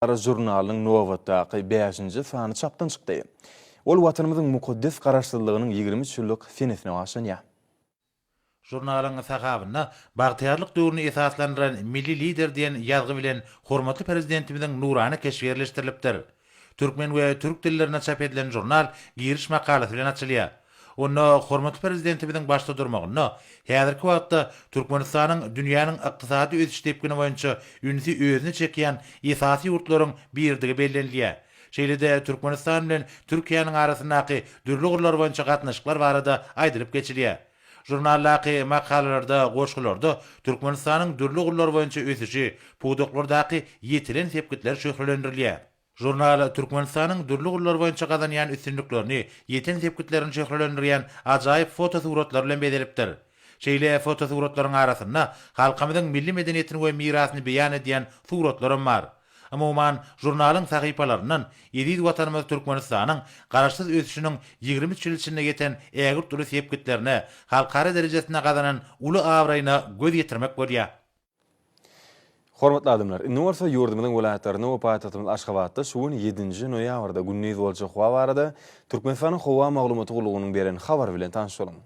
Ara jurnalynyň Novatdaky 5-nji sany çapdan çykdy. Ol watanymyzyň mukaddes garaşdyrlygynyň 23 ýyllyk senesine başlanýar. Jurnalyň sahawynda bagtyarlyk döwrüni esaslandyran milli lider diýen ýazgy bilen hormatly prezidentimiziň nurany keşfi ýerleşdirilipdir. Türkmen we türk dillerine çap edilen jurnal giriş makalasy bilen açylýar. Onu hormatly prezidentimiziň başda durmagyny, häzirki wagtda Türkmenistanyň dünýäniň ykdysady ösüş tepkini boýunça ünsi özüni çekýän esasy ýurtlaryň birdigi bellenilýär. Şeýlede Türkmenistan bilen Türkiýanyň arasyndaky dürli gurlar boýunça gatnaşyklar barada aýdyryp geçilýär. Jurnallaky makalalarda, goşgularda Türkmenistanyň dürli gurlar boýunça ösüşi, puwduklardaky ýetilen tepkitler şöhrelendirilýär. Jurnal Türkmenistanyň dürli gurlar boýunça gazanýan üstünliklerini, ýeten tepkitlerini şöhrelendirýän ajaýyp fotosuratlar bilen bedelipdir. Şeýle fotosuratlaryň arasynda halkymyzyň milli medeniýetini we mirasyny beýan edýän suratlar bar. Umuman, jurnalyň sahypalaryndan ýedi watanymyz Türkmenistanyň garaşsyz ösüşiniň 23 ýyl içinde ýeten ägir türlü sepkitlerini halkara derejesinde gazanan uly awraýyna göz ýetirmek bolýar. Hormatly adamlar, indi bolsa ýurdumyzyň welaýatlaryna we paýtagtymyz Aşgabatda şuwun 7-nji noýabrda günniz boljak wa barada Türkmenistanyň howa maglumaty gulugynyň beren habar bilen tanışalım.